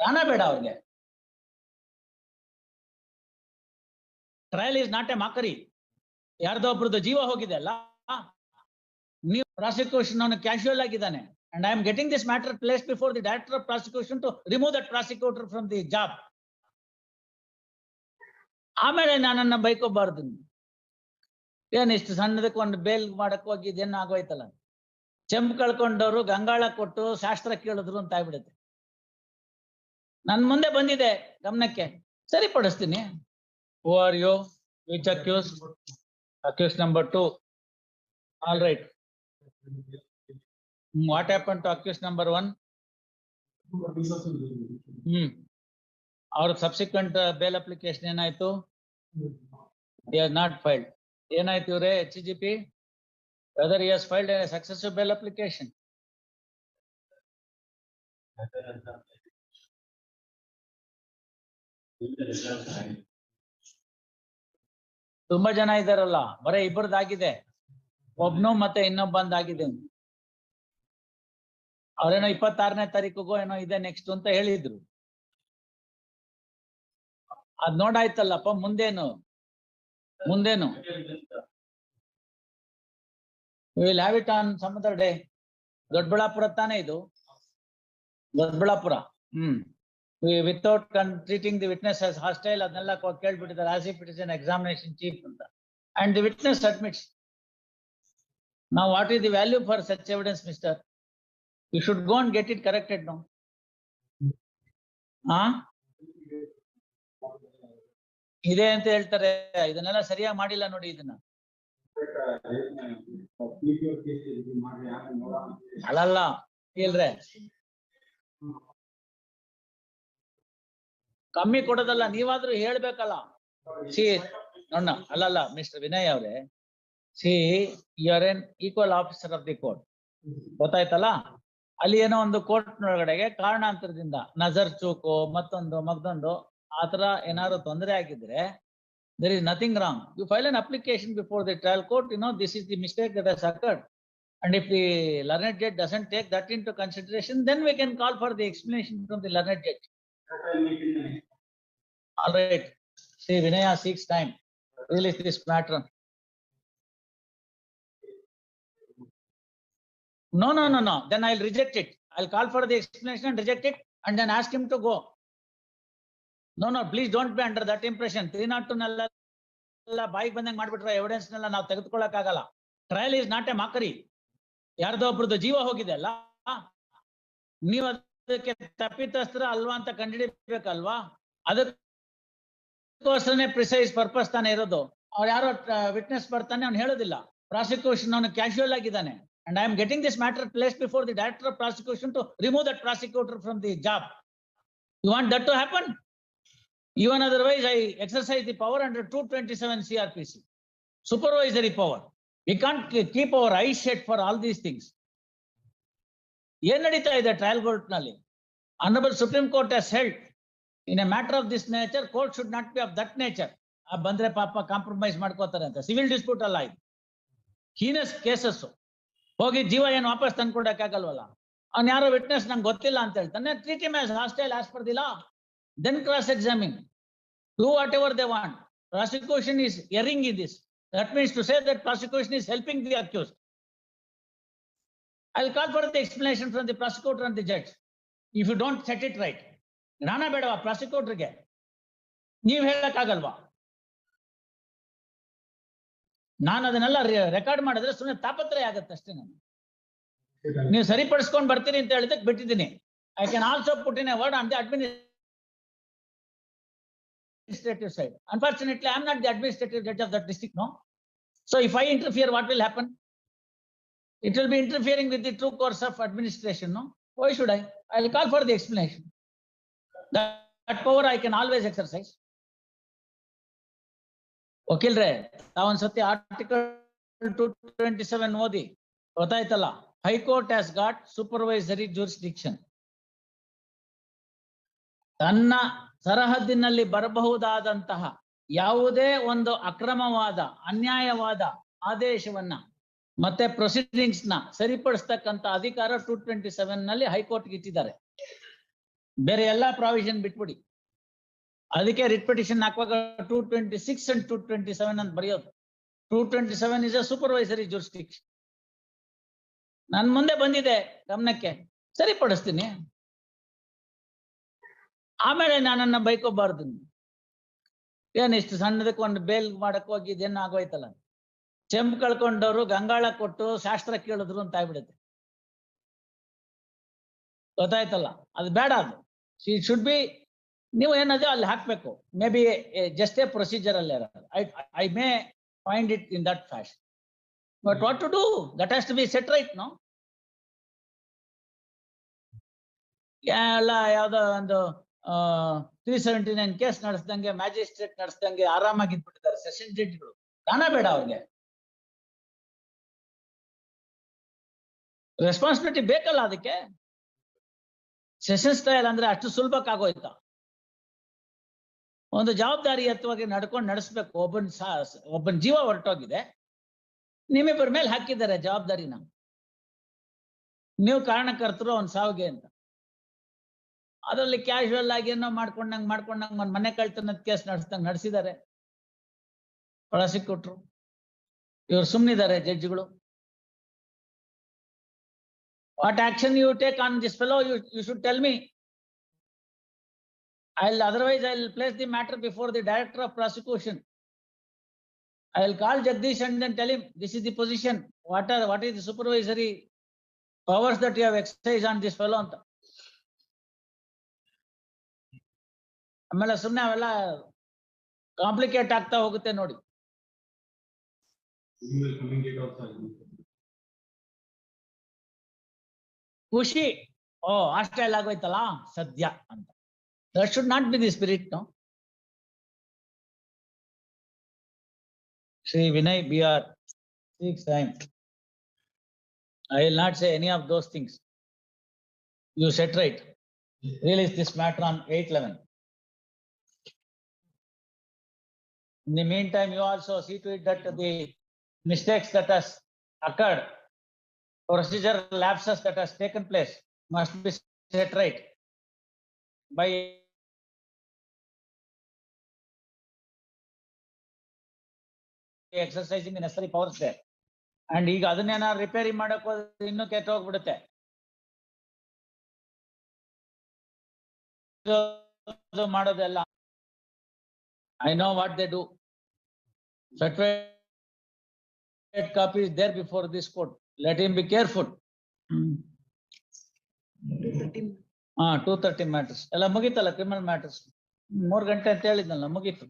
ಪ್ರಾಣ ಬೇಡ ಅವ್ರಿಗೆ. Trial is not a mockery ಯಾರ್ದೋ ಒಬ್ರದ್ದು ಜೀವ ಹೋಗಿದೆ ಅಲ್ಲ? ನೀವು ಪ್ರಾಸಿಕ್ಯೂಷನ್ ಅವನು ಕ್ಯಾಶುಯಲ್ ಆಗಿದ್ದಾನೆ. And I am getting this matter place before the director of prosecution to remove that prosecutor from the job ಆಮೇಲೆ ನಾನನ್ನ ಬೈಕೋಬಾರ್ದು. ಏನ್ ಇಷ್ಟು ಸಣ್ಣದಕ್ಕೆ ಒಂದು ಬೇಲ್ ಮಾಡಕ್ ಹೋಗಿ ಇದೇನು ಆಗೋಯ್ತಲ್ಲ? ಚೆಂಪ್ ಕಳ್ಕೊಂಡವ್ರು ಗಂಗಾಳ ಕೊಟ್ಟು ಶಾಸ್ತ್ರ ಕೇಳಿದ್ರು ಅಂತ ಆಗ್ಬಿಡುತ್ತೆ. ನನ್ ಮುಂದೆ ಬಂದಿದೆ ಗಮನಕ್ಕೆ. ಸರಿಪಡಿಸ್ತೀನಿ. Who are you which accuse accuse number two all right what happen to accuse number one hmm ಅವ್ರ ಸಬ್ಸಿಕ್ವೆಂಟ್ ಬೇಲ್ ಅಪ್ಲಿಕೇಶನ್ ಏನಾಯ್ತು? ನಾಟ್ ಫೈಲ್ಡ್ ಏನಾಯ್ತು ಇವ್ರೆ H G P whether is filed successive bail application ತುಂಬಾ ಜನ ಇದಾರಲ್ಲ ಬರೇ ಇಬ್ಬರದಾಗಿದೆ ಒಬ್ನು ಮತ್ತೆ ಇನ್ನೊಬ್ಬಂದಾಗಿದೆ ಅವ್ರೇನೋ ಇಪ್ಪತ್ತಾರನೇ ತಾರೀಕಿಗೂ ಏನೋ ಇದೆ ನೆಕ್ಸ್ಟ್ ಅಂತ ಹೇಳಿದ್ರು. ಅದ್ ನೋಡಾಯ್ತಲ್ಲಪ್ಪ, ಮುಂದೇನು? ಮುಂದೇನು? Will have it on some day, Doddaballapura ತಾನೇ ಇದು? Doddaballapura, hmm. Without treating the witness as hostile ಅದನ್ನೆಲ್ಲ ಕೇಳ್ಬಿಟ್ಟಿದ್ದಾರೆ as if it is examination chief ಅಂತ ಅಂಡ್ ದಿ ವಿಟ್ನೆಸ್ ಅಡ್ಮಿಟ್ಸ್ ನಾವು what is the value for such evidence mister you should go and get it corrected no ಇದೆ ಅಂತ ಹೇಳ್ತಾರೆ. ಇದನ್ನೆಲ್ಲ ಸರಿಯಾಗಿ ಮಾಡಿಲ್ಲ ನೋಡಿ ಇದನ್ನ. ಅಲ್ಲಲ್ಲ ಇಲ್ರೆ ಕಮ್ಮಿ ಕೊಡೋದಲ್ಲ, ನೀವಾದ್ರೂ ಹೇಳ್ಬೇಕಲ್ಲ. ಸಿ ನೋಡ ಅಲ್ಲಲ್ಲ, ಮಿಸ್ಟರ್ ವಿನಯ್ ಅವರೇ. C U R N equal officer of the court ಗೊತ್ತಾಯ್ತಲ್ಲ? ಅಲ್ಲಿ ಏನೋ ಒಂದು ಕೋರ್ಟ್ ನೊಳಗಡೆಗೆ ಕಾರಣಾಂತರದಿಂದ ನಜರ್ ಚೂಕು, ಮತ್ತೊಂದು ಮಗದೊಂದು ಆತರ ಏನಾದ್ರು ತೊಂದರೆ ಆಗಿದ್ರೆ there is nothing wrong you file an application before the trial court you know this is the mistake and if the learned judge doesn't take that into consideration then we can call for the explanation from the learned judge all right see vinaya seeks time release this matter no no no no then i'll reject it i'll call for the explanation and reject it and then ask him to go no no please don't be under that impression three not ನೆಲ್ಲ ಬಾಯಿಗೆ ಬಂದಂಗೆ ಮಾಡ್ಬಿಟ್ರೆ evidence ನೆಲ್ಲ ನಾವು ತೆಗೆದುಕೊಳ್ಳಕ್ ಆಗಲ್ಲ trial is not a mockery ಯಾರ್ದೋ ಒಬ್ರದ್ದು ಜೀವ ಹೋಗಿದೆ ಅಲ್ಲ ನೀವು ಅದಕ್ಕೆ ತಪ್ಪಿತಸ್ತ್ರ ಅಲ್ವಾ ಅಂತ ಕಂಡುಹಿಡಿಬೇಕಲ್ವಾ ಅದಕ್ಕೋಸ್ಕರನೇ ಪ್ರಿಸೈಸ್ ಪರ್ಪಸ್ ತಾನೇ ಇರೋದು ಅವ್ರು ಯಾರೋ ವಿಟ್ನೆಸ್ ಬರ್ತಾನೆ ಅವ್ನು ಹೇಳೋದಿಲ್ಲ ಪ್ರಾಸಿಕ್ಯೂಷನ್ ಅವನು ಕ್ಯಾಶುಯಲ್ ಆಗಿದ್ದಾನೆ and I am getting this matter place before the director of prosecution to remove that prosecutor from the job you want that to happen Even otherwise, I exercise the power under two twenty-seven CRPC. Supervisory power. We can't ke- keep our eyes shut for all these things. ಏನ್ ನಡೀತಾ ಇದೆ trial ಕೋರ್ಟ್ನಲ್ಲಿ honourable supreme court has held in a matter of this nature court should not be of that nature ಬಂದ್ರೆ ಪಾಪ compromise ಮಾಡ್ಕೋತಾರೆ ಅಂತ civil dispute ಅಲ್ಲ ಇದು ಹೀನಸ್ ಕೇಸಸ್ ಹೋಗಿ ಜೀವ ಏನು ವಾಪಸ್ ತಂದ್ಕೊಡಕ್ಕಾಗಲ್ವಲ್ಲ ಅವ್ನ್ ಯಾರೋ ವಿಟ್ನೆಸ್ ನಂಗೆ ಗೊತ್ತಿಲ್ಲ ಅಂತ ಹೇಳ್ತಾನೆ treat him as hostile as per the law then cross examine do whatever they want prosecution is erring in this that means to say that prosecution is helping the accused i'll call for the explanation from the prosecutor and the judge if you don't set it right ಜ್ಞಾನ ಬೇಡವಾ ಪ್ರಾಸಿಕ್ಯೂಟರ್ಗೆ ನೀವ್ ಹೇಳಕ್ಕಾಗಲ್ವಾ ನಾನು ಅದನ್ನೆಲ್ಲ record ಮಾಡಿದ್ರೆ ಸುಮ್ಮನೆ ತಾಪತ್ರಯ ಆಗತ್ತೆ ಅಷ್ಟೇ ನಾನು ನೀವು ಸರಿಪಡಿಸ್ಕೊಂಡ್ ಬರ್ತೀನಿ ಅಂತ ಹೇಳಿದಕ್ಕೆ ಬಿಟ್ಟಿದ್ದೀನಿ I can also put in word on the administrative side. Unfortunately, I am not the administrative judge of that district, no. So if I interfere, what will happen? It will be interfering with the true course of administration, no? Why should I? I will call for the explanation. That, that power I can always exercise. ವಕೀಲ್ರೆ ತಾವೊಂದ್ಸತಿ article two twenty seven ಓದಿ ಗೊತ್ತಾಯ್ತಲ್ಲ? High court has got supervisory jurisdiction ತನ್ನ ಸರಹದ್ದಿನಲ್ಲಿ ಬರಬಹುದಾದಂತಹ ಯಾವುದೇ ಒಂದು ಅಕ್ರಮವಾದ ಅನ್ಯಾಯವಾದ ಆದೇಶವನ್ನ ಮತ್ತೆ ಪ್ರೊಸೀಡಿಂಗ್ಸ್ನ ಸರಿಪಡಿಸ್ತಕ್ಕಂತ ಅಧಿಕಾರ ಟು ಟ್ವೆಂಟಿ ಸೆವೆನ್ನಲ್ಲಿ ಹೈಕೋರ್ಟ್ ಇಟ್ಟಿದ್ದಾರೆ. ಬೇರೆ ಎಲ್ಲಾ ಪ್ರಾವಿಷನ್ ಬಿಟ್ಬಿಡಿ. ಅದಕ್ಕೆ ರಿಟ್ ಪಿಟಿಷನ್ ಹಾಕುವಾಗ two twenty six and two twenty seven ಅಂತ ಬರೆಯೋದು. Two twenty seven is a supervisory jurisdiction ನನ್ ಮುಂದೆ ಬಂದಿದೆ ಗಮನಕ್ಕೆ. ಸರಿಪಡಿಸ್ತೀನಿ ಆಮೇಲೆ ನಾನನ್ನ ಬೈಕೋಬಾರ್ದು. ಏನ್ ಇಷ್ಟು ಸಣ್ಣದಕ್ಕೆ ಒಂದು ಬೇಲ್ ಮಾಡಕ್ ಹೋಗಿ ಇದೇನು ಆಗೋಯ್ತಲ್ಲ. ಚೆಂಪ್ ಕಳ್ಕೊಂಡವ್ರು ಗಂಗಾಳ ಕೊಟ್ಟು ಶಾಸ್ತ್ರ ಕೇಳಿದ್ರು ಅಂತ ಆಗ್ಬಿಡುತ್ತೆ. ಗೊತ್ತಾಯ್ತಲ್ಲ? ಅದು ಬೇಡ ಅದು. ಶುಡ್ ಬಿ ನೀವು ಏನದು ಅಲ್ಲಿ ಹಾಕ್ಬೇಕು. May be just a procedure ಅಲ್ಲಿ I I may find it in that fashion but what to do that has to be set right no ಎಲ್ಲ ಯಾವುದೋ ಒಂದು ತ್ರೀ ಸೆವೆಂಟಿ ನೈನ್ ಕೇಸ್ ನಡೆಸ್ದಂಗೆ ಮ್ಯಾಜಿಸ್ಟ್ರೇಟ್ ನಡೆಸ್ದಂಗೆ ಆರಾಮಾಗಿ ಇದ್ಬಿಟ್ಟಿದ್ದಾರೆ ಸೆಷನ್ ಜಡ್ಜ್ಗಳು ದಾನ ಬೇಡ ಅವ್ರಿಗೆ. ರೆಸ್ಪಾನ್ಸಿಬಿಲಿಟಿ ಬೇಕಲ್ಲ ಅದಕ್ಕೆ? ಸೆಷನ್ ಸ್ಟೈಲ್ ಅಂದ್ರೆ ಅಷ್ಟು ಸುಲಭಕ್ಕಾಗೋಯ್ತಾ? ಒಂದು ಜವಾಬ್ದಾರಿಯತ್ವಾಗಿ ನಡ್ಕೊಂಡು ನಡೆಸ್ಬೇಕು. ಒಬ್ಬನ್ ಸಾ- ಒಬ್ಬನ್ ಜೀವ ಹೊರಟೋಗಿದೆ. ನಿಮ್ಮಿಬ್ಬರ ಮೇಲೆ ಹಾಕಿದ್ದಾರೆ ಜವಾಬ್ದಾರಿನ. ನೀವು ಕಾರಣಕರ್ತರು, ಅವ್ನ ಸಾವಿಗೆ ಅಂತ. ಅದರಲ್ಲಿ ಕ್ಯಾಶುವಲ್ ಆಗಿ ಏನೋ ಮಾಡ್ಕೊಂಡಂಗ್ ಮಾಡ್ಕೊಂಡಂಗ್ ಒಂದು ಮನೆ ಕಳ್ತನದ ಕೇಸ್ ನಡೆಸ್ದಂಗ್ ನಡೆಸಿದ್ದಾರೆ. ಕೊಟ್ರು. ಇವ್ರು ಸುಮ್ಮನಿದ್ದಾರೆ ಜಡ್ಜ್ಗಳು. What action you take on this fellow you you should tell me I'll otherwise I'll place the matter before the director of prosecution. I'll call Jagdish and then tell him, this is the position, what are, what is the supervisory powers that you have exercised on this fellow ಅಂತ. ಆಮೇಲೆ ಸುಮ್ನೆ ಅವೆಲ್ಲ complicate ಆಗ್ತಾ ಹೋಗುತ್ತೆ ನೋಡಿ. ಖುಷಿ, ಓ ಅಷ್ಟೆಲ್ಲ ಆಗೋಯ್ತಲ್ಲ ಸದ್ಯ ಅಂತ. That should not be the spirit, no? Sri Vinay BR, six time. I will not say any of those things. You said right. Release this matter on eight eleven. In the meantime, you also see to it that the mistakes that has occurred, procedure lapses that has taken place must be set right by exercising the necessary powers there. And ಈಗ ಅದನ್ನೇನಾದ್ರು repair ಮಾಡಕ್ ಹೋದ್ರೆ ಇನ್ನೂ ಕೆಟ್ಟ ಹೋಗ್ಬಿಡುತ್ತೆ. ಇದು ಮಾಡೋದೆಲ್ಲ I know what they do. Certificate copy is there before this court. Let him be careful. ಹಾ two thirty matters ಎಲ್ಲ ಮುಗೀತಲ್ಲ ಕ್ರಿಮಿನಲ್ ಮ್ಯಾಟರ್ಸ್ ಮೂರ್ ಗಂಟೆ ಅಂತ ಹೇಳಿದ್ನಲ್ಲ ಮುಗೀತು